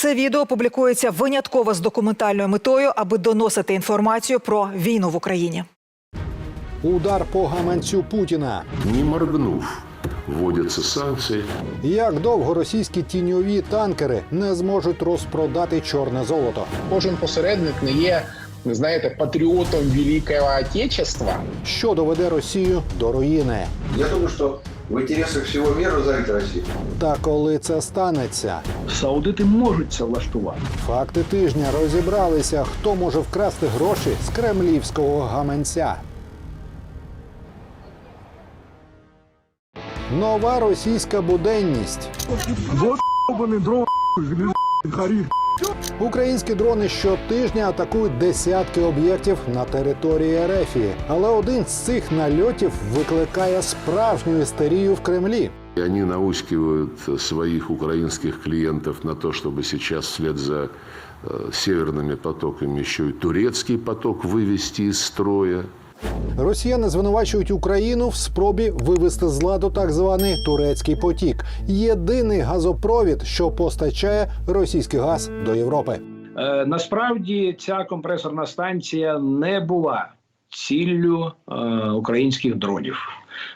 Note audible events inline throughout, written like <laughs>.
Це відео публікується винятково з документальною метою, аби доносити інформацію про війну в Україні. Удар по гаманцю Путіна. Не моргнув, вводятся санкции. Як довго російські тіньові танкери не зможуть розпродати чорне золото? Кожен посередник не є, знаєте, патріотом Великого Отечества. Що доведе Росію до руїни? Я думаю, что в интересах всего мира разорить Россию. Та коли це станеться? Саудити можуть це влаштувати. Факти тижня розібралися, хто може вкрасти гроші з кремлівського гаманця. Нова російська буденність. Вот вони дрон, харі. Українські дрони щотижня атакують десятки об'єктів на території Ерефії. Але один з цих нальотів викликає справжню істерію в Кремлі. И они наускивают своих украинских клиентов на то, чтобы сейчас вслед за э, северными потоками еще и турецкий поток вывести из строя. Росіяни звинувачують Україну в спробі вивести з ладу так званий турецький потік єдиний газопровід, що постачає російський газ до Європи. Е, насправді ця компресорна станція не була ціллю е, українських дронів.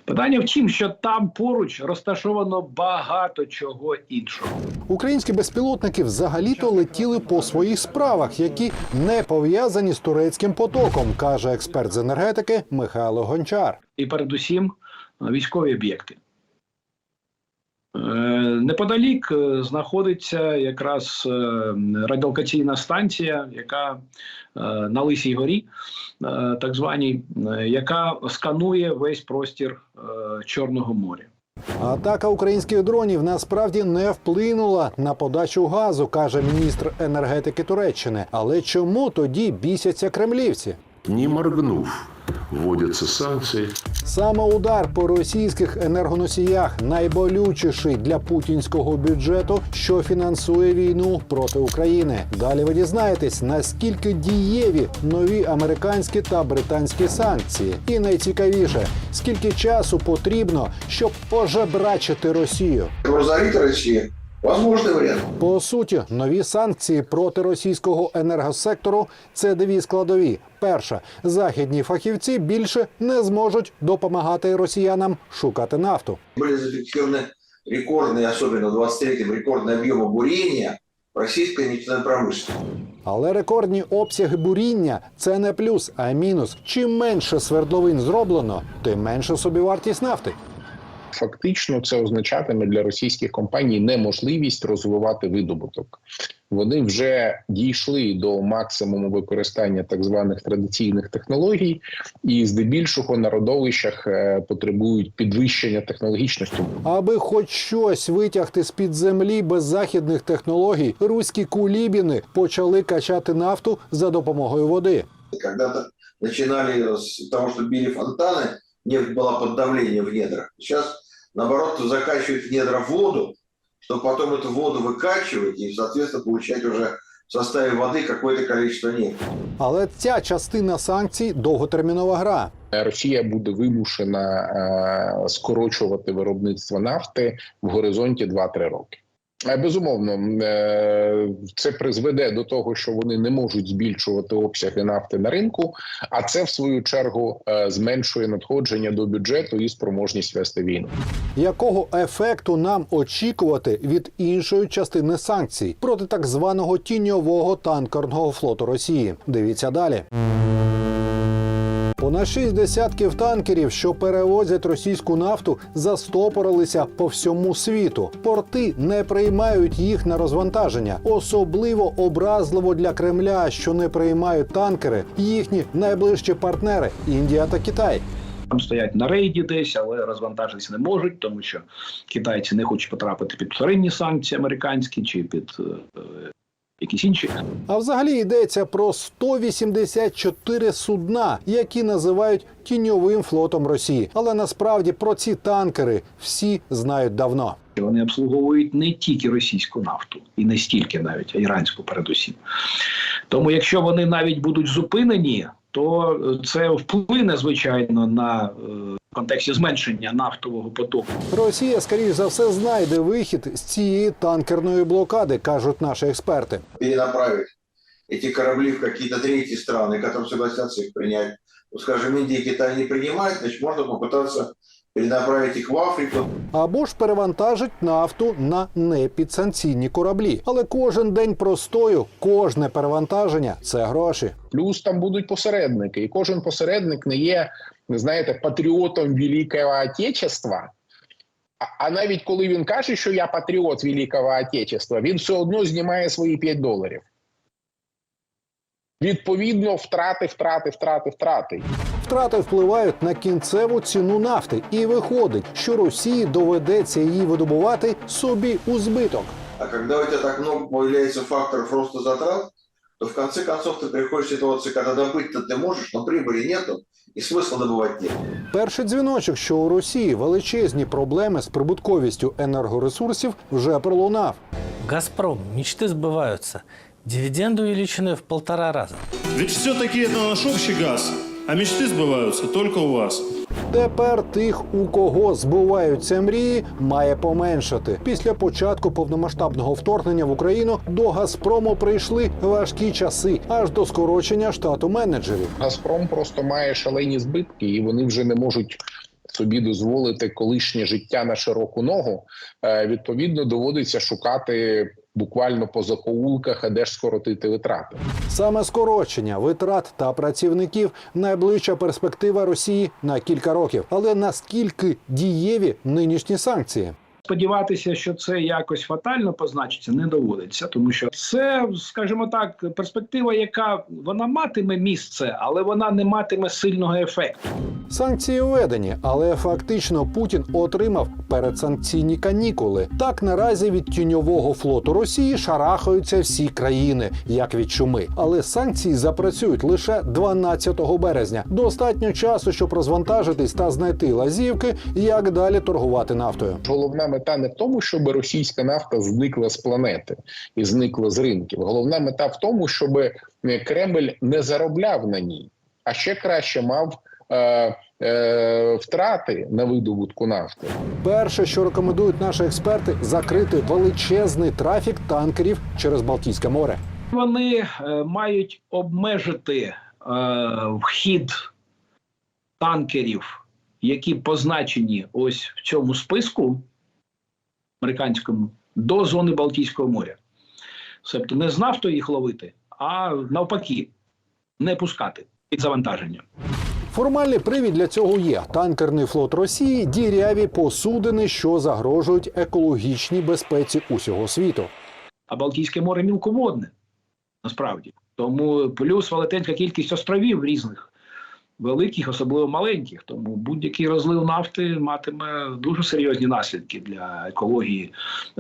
Питання в тім, що там поруч розташовано багато чого іншого. Українські безпілотники взагалі-то летіли по своїх справах, які не пов'язані з турецьким потоком, каже експерт з енергетики Михайло Гончар. і передусім військові об'єкти. Е, Неподалік е, знаходиться якраз е, радіолокаційна станція, яка на Лисій горі, так званій, яка сканує весь простір Чорного моря. Атака українських дронів насправді не вплинула на подачу газу, каже міністр енергетики Туреччини. Але чому тоді бісяться кремлівці? Не моргнув, вводятся санкции. Саме удар по російських енергоносіях найболючіший для путінського бюджету, що фінансує війну проти України. Далі ви дізнаєтесь, наскільки дієві нові американські та британські санкції. І найцікавіше, скільки часу потрібно, щоб пожебрачити Росію. Разорить Россию – возможный вариант. По суті, нові санкції проти російського енергосектору це дві складові. Перша західні фахівці більше не зможуть допомагати росіянам шукати нафту. Были зафиксированы рекордные, особенно в 23-м, рекордные объемы бурения в российской нефтяной промышленности. Але рекордні обсяги буріння це не плюс, а мінус. Чим менше свердловин зроблено, тим менше собівартість нафти. Фактично, це означатиме для російських компаній неможливість розвивати видобуток. Вони вже дійшли до максимуму використання так званих традиційних технологій, і здебільшого на родовищах е, потребують підвищення технологічності. Аби хоч щось витягти з під землі без західних технологій, руські кулібіни почали качати нафту за допомогою води. Когда-то начинали с того, что били фонтаны, нефть была под давлением в недрах. Сейчас, наоборот, закачивают в недра воду, чтобы потом эту воду выкачивать и, соответственно, получать уже в составе воды какое-то количество нефти. Але ця частина санкцій довготермінова гра. Росія буде вимушена е, скорочувати виробництво нафти в горизонті 2-3 роки. Безумовно, е, це призведе до того, що вони не можуть збільшувати обсяги нафти на ринку, а це в свою чергу е, зменшує надходження до бюджету і спроможність вести війну. Якого ефекту нам очікувати від іншої частини санкцій проти так званого тіньового танкерного флоту Росії? Дивіться далі. Понад шість десятків танкерів, що перевозять російську нафту, застопорилися по всьому світу. Порти не приймають їх на розвантаження. Особливо образливо для Кремля, що не приймають танкери їхні найближчі партнери Індія та Китай. Там стоять на рейді десь, але розвантажитися не можуть, тому що китайці не хочуть потрапити під вторинні санкції американські чи під е, якісь інші. А взагалі йдеться про 184 судна, які називають тіньовим флотом Росії. Але насправді про ці танкери всі знають давно. Вони обслуговують не тільки російську нафту, і не стільки навіть, а іранську передусім. Тому, якщо вони навіть будуть зупинені, то е, це вплине звичайно на е, в контексті зменшення нафтового потоку. Росія, скоріш за все, знайде вихід з цієї танкерної блокади, кажуть наші експерти. Перенаправить эти корабли в какие-то третьи страны, которые согласятся их принять. Ну, скажем, Индия и Китай не принимают, значит, можно перенаправить их в Африку. Або ж перевантажить нафту на непідсанкційні кораблі. Але кожен день простою, кожне перевантаження це гроші. Плюс там будуть посередники, і кожен посередник не є, знаєте, патріотом Великого Отечества. А, а навіть коли він каже, що я патріот Великого Отечества, він все одно знімає свої 5 доларів. Відповідно, втрати, втрати, втрати, втрати. Втрати впливають на кінцеву ціну нафти, і виходить, що Росії доведеться її видобувати собі у збиток. А когда у тебя так много появляется факторов роста затрат, то в конце концов ты приходишь в ситуацию, когда добыть-то ты можешь, но прибыли нету, и смысла добывать нет. Перший дзвіночок, що у Росії величезні проблеми з прибутковістю енергоресурсів, вже пролунав. «Газпром», мечты сбываются. Дивиденды увеличены в полтора раза. Ведь все-таки это наш общий газ, а мечты сбываются только у вас. Тепер тих, у кого збуваються мрії, має поменшати. Після початку повномасштабного вторгнення в Україну до Газпрому прийшли важкі часи, аж до скорочення штату менеджерів. Газпром просто має шалені збитки, і вони вже не можуть собі дозволити колишнє життя на широку ногу. Е, Відповідно, доводиться шукати буквально по закоулках, а де ж скоротити витрати. Саме скорочення витрат та працівників найближча перспектива Росії на кілька років. Але наскільки дієві нинішні санкції? Сподіватися, що це якось фатально позначиться, не доводиться, тому що це, скажімо так, перспектива, яка вона матиме місце, але вона не матиме сильного ефекту. Санкції введені, але фактично Путін отримав передсанкційні канікули. Так наразі від тіньового флоту Росії шарахаються всі країни, як від чуми. Але санкції запрацюють лише 12 березня. Достатньо часу, щоб розвантажитись та знайти лазівки, як далі торгувати нафтою. Головна мета не в тому, щоб російська нафта зникла з планети і зникла з ринків. Головна мета в тому, щоб е, Кремль не заробляв на ній, а ще краще мав е, е, втрати на видобутку нафти. Перше, що рекомендують наші експерти, закрити величезний трафік танкерів через Балтійське море. Вони е, мають обмежити е, вхід танкерів, які позначені ось в цьому списку американському до зони Балтійського моря. Себто не з нафтою їх ловити, а навпаки, не пускати під завантаження. Формальний привід для цього є танкерний флот Росії, діряві посудини, що загрожують екологічній безпеці усього світу. А Балтійське море мілководне, насправді. Тому плюс велетенська кількість островів різних, великих, особливо маленьких. Тому будь-який розлив нафти матиме дуже серйозні наслідки для екології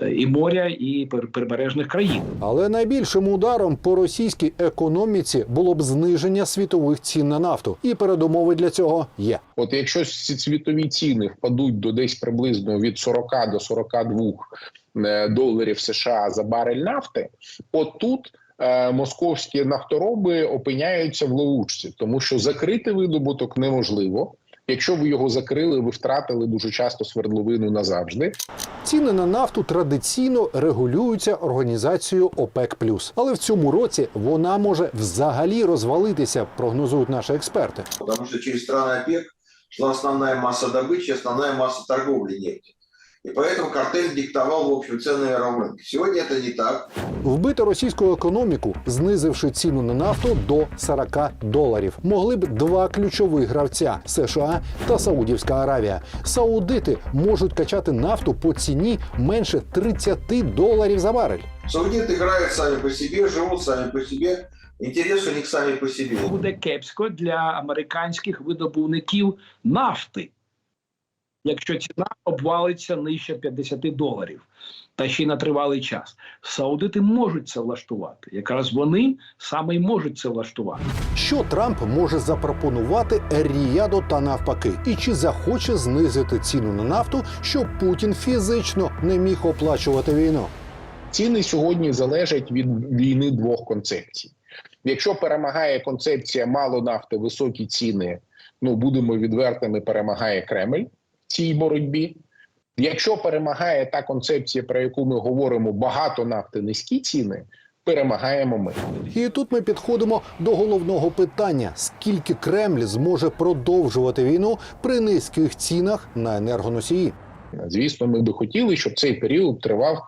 е, і моря, і пер- прибережних країн. Але найбільшим ударом по російській економіці було б зниження світових цін на нафту, і передумови для цього є. От якщо ці світові ціни впадуть до десь приблизно від 40 до 42 е, доларів США за барель нафти, от тут е, московські нафтороби опиняються в ловучці, тому що закрити видобуток неможливо. Якщо ви його закрили, ви втратили дуже часто свердловину назавжди. Ціни на нафту традиційно регулюються організацією ОПЕК+. Але в цьому році вона може взагалі розвалитися, прогнозують наші експерти. Потому что через страны ОПЕК шла основная масса добычи, основная масса торговли нефти. И поэтому картель диктовал, в общем, цены аэромрынка. Сегодня это не так. Вбити російську економіку, знизивши ціну на нафту до 40 доларів, могли б два ключових гравця США та Саудівська Аравія. Саудити можуть качати нафту по ціні менше 30 доларів за барель. Саудиты играют сами по себе, живут сами по себе. Интересы у них сами по себе. Буде кепсько для американських видобувників нафти, якщо ціна обвалиться нижче 50 доларів, та ще й на тривалий час. Саудити можуть це влаштувати. Якраз вони саме й можуть це влаштувати. Що Трамп може запропонувати Ріяду та навпаки, і чи захоче знизити ціну на нафту, щоб Путін фізично не міг оплачувати війну? Ціни сьогодні залежать від війни двох концепцій. Якщо перемагає концепція мало нафти, високі ціни, ну будемо відвертими, перемагає Кремль в цій боротьбі. Якщо перемагає та концепція, про яку ми говоримо, багато нафти, низькі ціни, перемагаємо ми. І тут ми підходимо до головного питання: скільки Кремль зможе продовжувати війну при низьких цінах на енергоносії? Звісно, ми би хотіли, щоб цей період тривав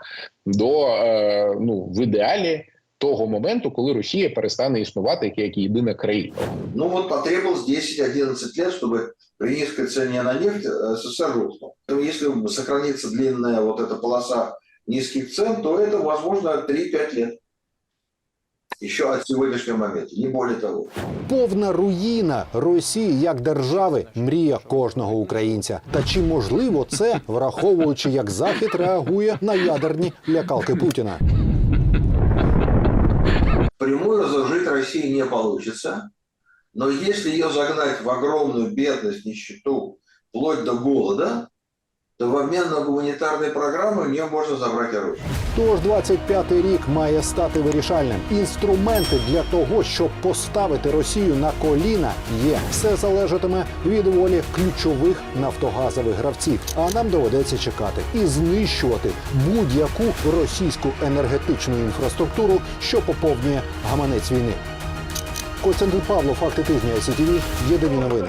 до е, ну в ідеалі того моменту, коли Росія перестане існувати як, як єдина країна. Ну вот потребовалось 10-11 лет, чтобы при низкой цене на нефть э, СССР рухнул. Поэтому Если сохранится длинная вот эта полоса низких цен, то это возможно 3-5 лет. Еще от сегодняшнего момента, не более того. Повна руїна Росії як держави мрія кожного українця. Та чи можливо це, враховуючи, як Захід реагує на ядерні лякалки Путіна? Прямую разоружить России не получится, но если ее загнать в огромную бедность, нищету, вплоть до голода, то в обмен на гуманитарные программы у нее можно забрать оружие. Тож 25-й рік має стати вирішальним. Інструменти для того, щоб поставити Росію на коліна, є. Все залежатиме від волі ключових нафтогазових гравців. А нам доведеться чекати і знищувати будь-яку російську енергетичну інфраструктуру, що поповнює гаманець війни. Костянтин Павло, факти тижня СІТВ, єдині новини.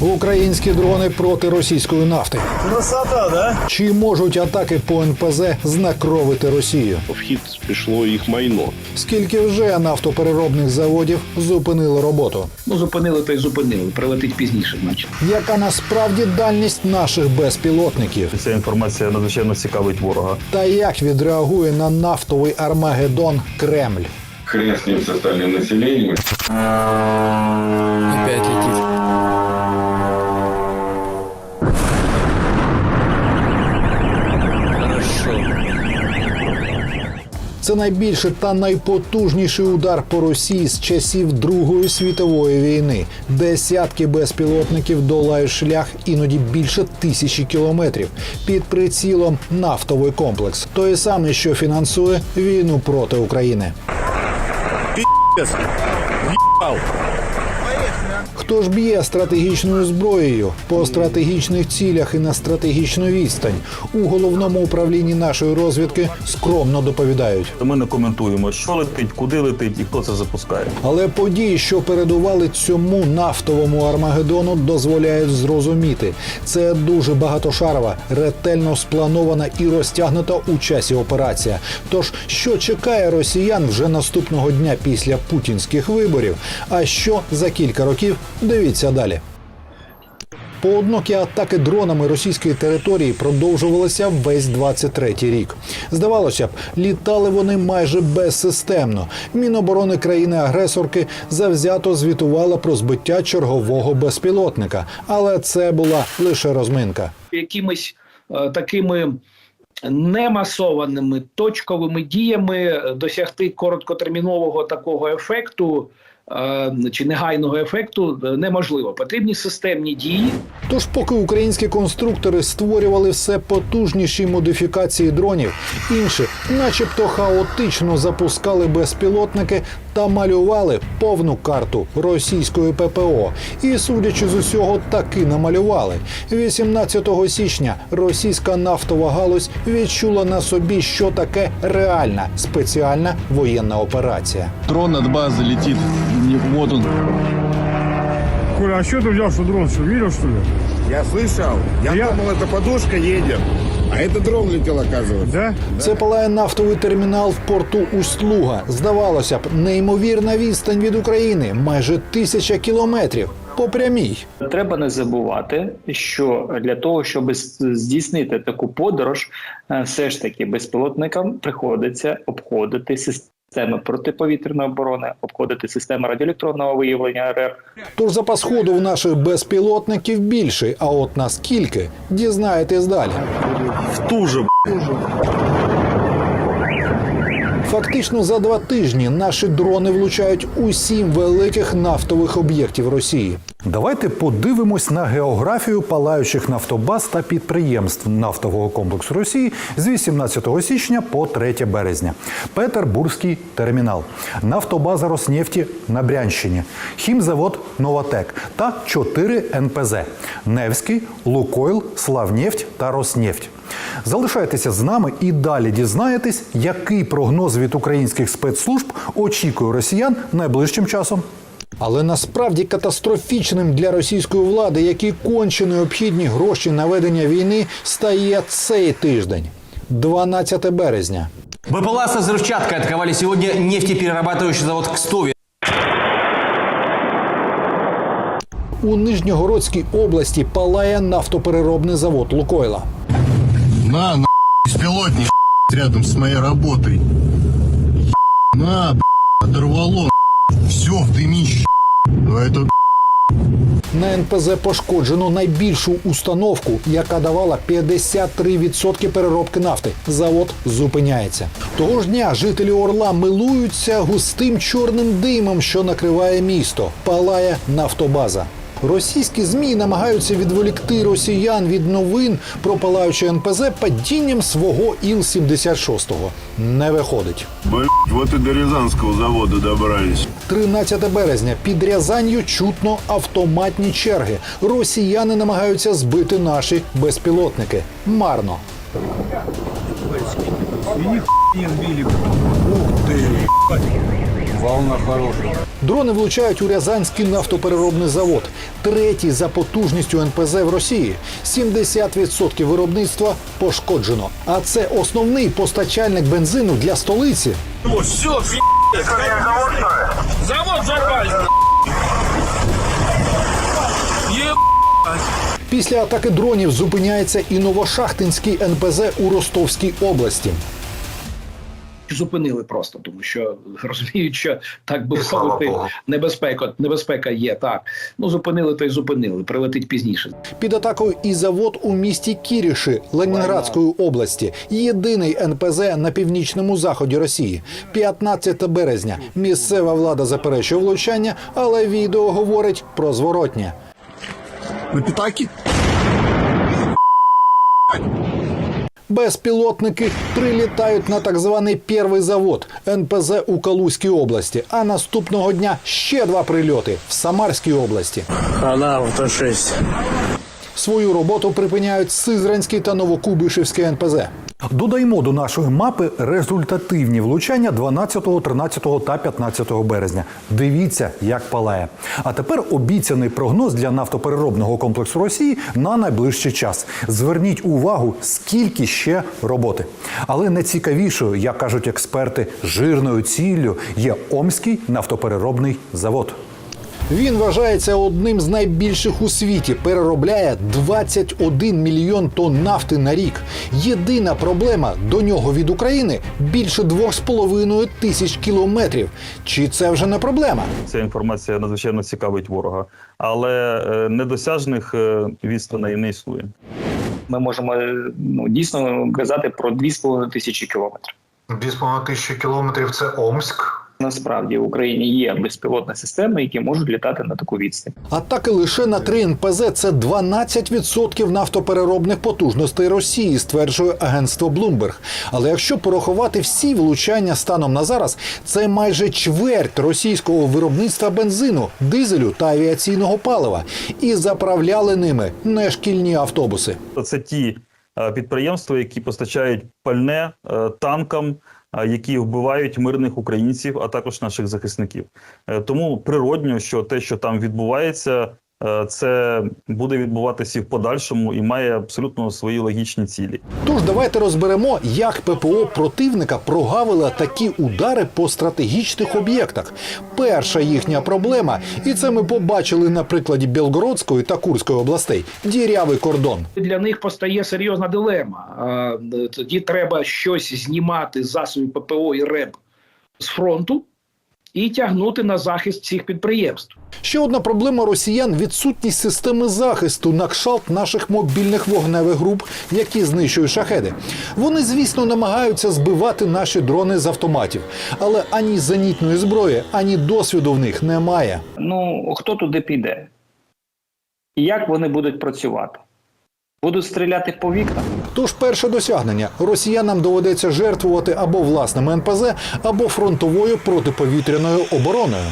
Українські дрони проти російської нафти. Красота, да? Чи можуть атаки по НПЗ знакровити Росію? в хід пішло їх майно. Скільки вже нафтопереробних заводів зупинили роботу? Ну, зупинили то й зупинили. Прилетить пізніше, значить. Яка насправді дальність наших безпілотників? Ця інформація надзвичайно цікавить ворога. Та як відреагує на нафтовий Армагеддон Кремль? Хрен с ним остальным населением. Опять летит. Це найбільший та найпотужніший удар по Росії з часів Другої світової війни. Десятки безпілотників долають шлях іноді більше тисячі кілометрів під прицілом нафтовий комплекс, той самий, що фінансує війну проти України. Хто ж б'є стратегічною зброєю по стратегічних цілях і на стратегічну відстань? У головному управлінні нашої розвідки скромно доповідають. Ми не коментуємо, що летить, куди летить і хто це запускає. Але події, що передували цьому нафтовому армагеддону, дозволяють зрозуміти. Це дуже багатошарова, ретельно спланована і розтягнута у часі операція. Тож, що чекає росіян вже наступного дня після путінських виборів? А що за кілька років? Дивіться далі. Пооднокі атаки дронами російської території продовжувалися весь 23-й рік. Здавалося б, літали вони майже безсистемно. Міноборони країни-агресорки завзято звітувала про збиття чергового безпілотника, але це була лише розминка. Якимись е, такими немасованими точковими діями досягти короткотермінового такого ефекту чи негайного ефекту е, неможливо. Потрібні системні дії. Тож, поки українські конструктори створювали все потужніші модифікації дронів, інші, начебто, хаотично запускали безпілотники та малювали повну карту російської ППО. І, судячи з усього, таки намалювали. 18 січня російська нафтова галузь відчула на собі, що таке реальна спеціальна воєнна операція. Дрон над базы летит. Вот он. Коля, а что ты взял, что дрон? Что, видел, что ли? Я слышал. Я, Я- думал, это подушка едет. А это дрон летел, оказывается. Да? Це палає нафтовий термінал в порту Усть-Луга. Здавалося б, неймовірна відстань від України майже тисяча кілометрів по прямій. Треба не забувати, що для того, щоб з- здійснити таку подорож, е, все ж таки безпілотникам приходиться обходити системи протиповітряної оборони, обходити системи радіоелектронного виявлення РР, Тож запас ходу в наших безпілотників більший. А от наскільки дізнаєтесь далі. В ту же Фактично за два тижні наші дрони влучають у сім великих нафтових об'єктів Росії. Давайте подивимось на географію палаючих нафтобаз та підприємств нафтового комплексу Росії з 18 січня по 3 березня. Петербурзький термінал, нафтобаза Роснефті на Брянщині, хімзавод Новотек та 4 НПЗ Невський, Лукойл, Славнефть та Роснефть. Залишайтеся з нами і далі дізнаєтесь, який прогноз від українських спецслужб очікує росіян найближчим часом. Але насправді катастрофічним для російської влади, які конче необхідні гроші на ведення війни, стає цей тиждень, 12 березня. БПЛА со взрывчаткой атаковали сегодня нефтеперерабатывающий завод «Кстове». У Нижньогородській області палає нафтопереробний завод Лукойла. На, на, беспилотник <laughs> рядом с моей работой. <laughs> На, б***ь, <laughs> оторвало. Все в дымище. Ну это На НПЗ пошкоджено найбільшу установку, яка давала 53% переробки нафти. Завод зупиняється. Того ж дня жителі Орла милуються густим чорним димом, що накриває місто. Палає нафтобаза. Російські змі намагаються відволікти росіян від новин про палаюче НПЗ падінням свого Іл-76. Не виходить. Блять, вот и до Рязанского завода добрались. 13 березня під Рязанью чутно автоматні черги. Росіяни намагаються збити наші безпілотники. Марно. Дрони влучають у Рязанський нафтопереробний завод, третій за потужністю НПЗ в Росії. 70% виробництва пошкоджено. А це основний постачальник бензину для столиці. Після атаки дронів зупиняється і Новошахтинський НПЗ у Ростовській області. Зупинили просто, тому що розуміють, що так би мовити, небезпека, небезпека є так. Ну зупинили, то й зупинили. Прилетить пізніше. Під атакою і завод у місті Кіріші Ленінградської області. Єдиний НПЗ на північному заході Росії. 15 березня. Місцева влада заперечує влучання, але відео говорить про зворотнє. на пятаки. Безпілотники прилітають на так званий перший завод НПЗ у Калузькій області. А наступного дня ще два прильоти в Самарській області. Она вот 6. Свою роботу припиняють Сизранський та Новокубишевський НПЗ. Додаємо до нашої мапи результативні влучання 12, 13 та 15 березня. Дивіться, як палає. А тепер обіцяний прогноз для нафтопереробного комплексу Росії на найближчий час. Зверніть увагу, скільки ще роботи. Але найцікавішою, як кажуть експерти, жирною ціллю є Омський нафтопереробний завод. Він вважається одним з найбільших у світі. Переробляє 21 мільйон тонн нафти на рік. Єдина проблема до нього від України більше 2,5 тисяч кілометрів. Чи це вже не проблема? Ця інформація надзвичайно цікавить ворога, але е, недосяжних е, відстаней не існує. Ми можемо е, ну, дійсно казати про 2,5 тисячі кілометрів. 2,5 тисячі кілометрів це Омськ. Насправді в Україні є безпілотні системи, які можуть літати на таку відстань. Атаки лише на 3 НПЗ це 12% нафтопереробних потужностей Росії, стверджує агентство Bloomberg. Але якщо порахувати всі влучання станом на зараз, це майже чверть російського виробництва бензину, дизелю та авіаційного палива. І заправляли ними не шкільні автобуси. Це ті е, підприємства, які постачають пальне е, танкам, які вбивають мирних українців, а також наших захисників. Е, Тому природньо, що те, що там відбувається, це буде відбуватися і в подальшому і має абсолютно свої логічні цілі. Тож давайте розберемо, як ППО противника прогавила такі удари по стратегічних об'єктах. Перша їхня проблема, і це ми побачили на прикладі Білгородської та Курської областей. Дірявий кордон. Для них постає серйозна дилема. Тоді треба щось знімати з засобів ППО і РЕБ з фронту і тягнути на захист цих підприємств. Ще одна проблема росіян відсутність системи захисту на кшалт наших мобільних вогневих груп, які знищують шахеди. Вони, звісно, намагаються збивати наші дрони з автоматів, але ані зенітної зброї, ані досвіду в них немає. Ну хто туди піде? І як вони будуть працювати? Будуть стріляти по вікнах? Тож перше досягнення росіянам доведеться жертвувати або власними НПЗ, або фронтовою протиповітряною обороною.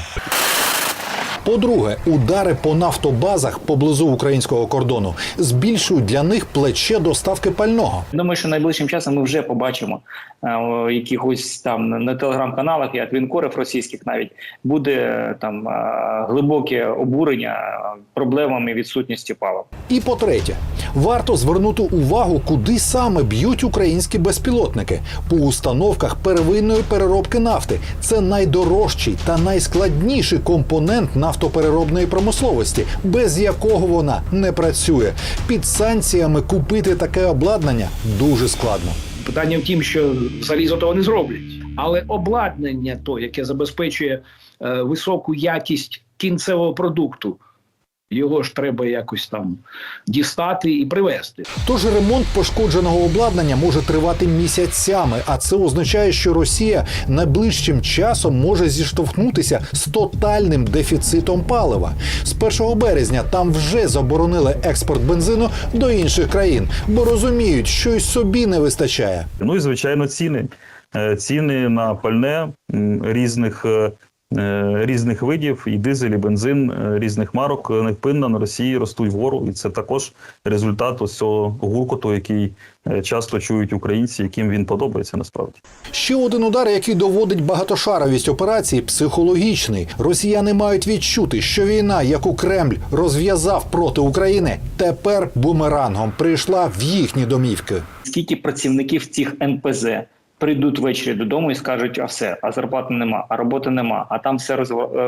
По-друге, удари по нафтобазах поблизу українського кордону збільшують для них плече доставки пального. Думаю, що найближчим часом ми вже побачимо е, якихось там на- на телеграм-каналах, як вінкорів російських, навіть буде е, там е, глибоке обурення е, проблемами відсутності палива. І по-третє, варто звернути увагу, куди саме б'ють українські безпілотники по установках первинної переробки нафти. Це найдорожчий та найскладніший компонент нафтопереробної промисловості, без якого вона не працює. Під санкціями купити таке обладнання дуже складно. Питання в тім, що залізо того не зроблять, але обладнання, то яке забезпечує е, високу якість кінцевого продукту, його ж треба якось там дістати і привезти. Тож ремонт пошкодженого обладнання може тривати місяцями, а це означає, що Росія найближчим часом може зіштовхнутися з тотальним дефіцитом палива. З 1 березня там вже заборонили експорт бензину до інших країн, бо розуміють, що й собі не вистачає. Ну і звичайно, ціни. Е, Ціни на пальне різних. Е, Різних видів і дизель, і бензин е, різних марок е, невпинно на Росії ростуть вгору, і це також результат ось цього гуркоту, який часто чують українці, яким він подобається насправді. Ще один удар, який доводить багатошаровість операції, психологічний. Росіяни мають відчути, що війна, яку Кремль розв'язав проти України, тепер бумерангом прийшла в їхні домівки. Скільки працівників цих НПЗ прийдуть ввечері додому і скажуть, а все, а зарплати нема, а роботи нема, а там все е,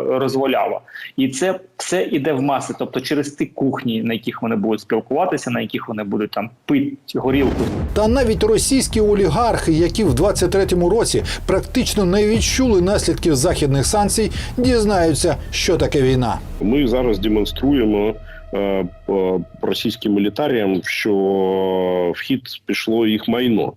розваляло. І це все іде в маси. Тобто через ті кухні, на яких вони будуть спілкуватися, на яких вони будуть там пити горілку, Та навіть російські олігархи, які в 23-му році практично не відчули наслідків західних санкцій, дізнаються, що таке війна. Ми зараз демонструємо е, російським елітаріям, що в хід пішло їх майно.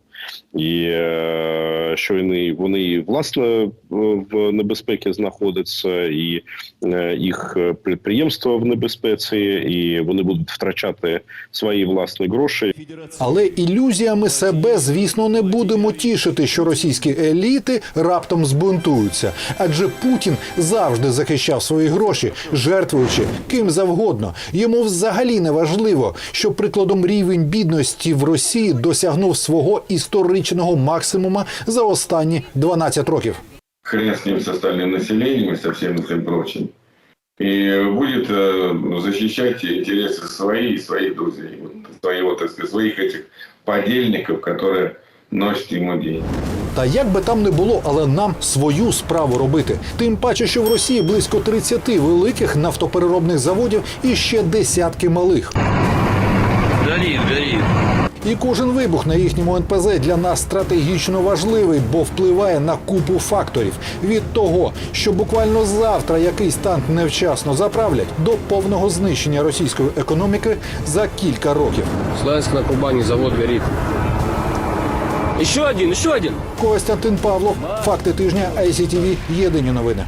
І е, що вони, власне в небезпеці знаходяться, і е, їх підприємства в небезпеці, і вони будуть втрачати свої власні гроші. Але ілюзіями себе, звісно, не будемо тішити, що російські еліти раптом збунтуються. Адже Путін завжди захищав свої гроші, жертвуючи ким завгодно. Йому взагалі не важливо, що прикладом рівень бідності в Росії досягнув свого історичного максимума за останні 12 років. хрен с ним, с остальным населением и со всем этим прочим. И будет э, защищать интересы свои и своих друзей, вот, своего, так сказать, своих этих подельников, которые носят ему деньги. Та як би там не було, але нам свою справу робити. Тим паче, що в Росії близько 30 великих нафтопереробних заводів і ще десятки малих. Горит, горит. І кожен вибух на їхньому НПЗ для нас стратегічно важливий, бо впливає на купу факторів від того, що буквально завтра якийсь танк невчасно заправлять до повного знищення російської економіки за кілька років. Славянск на Кубани завод горит. Еще один, еще один. Костянтин Павлов, факти тижня ICTV, Єдині новини.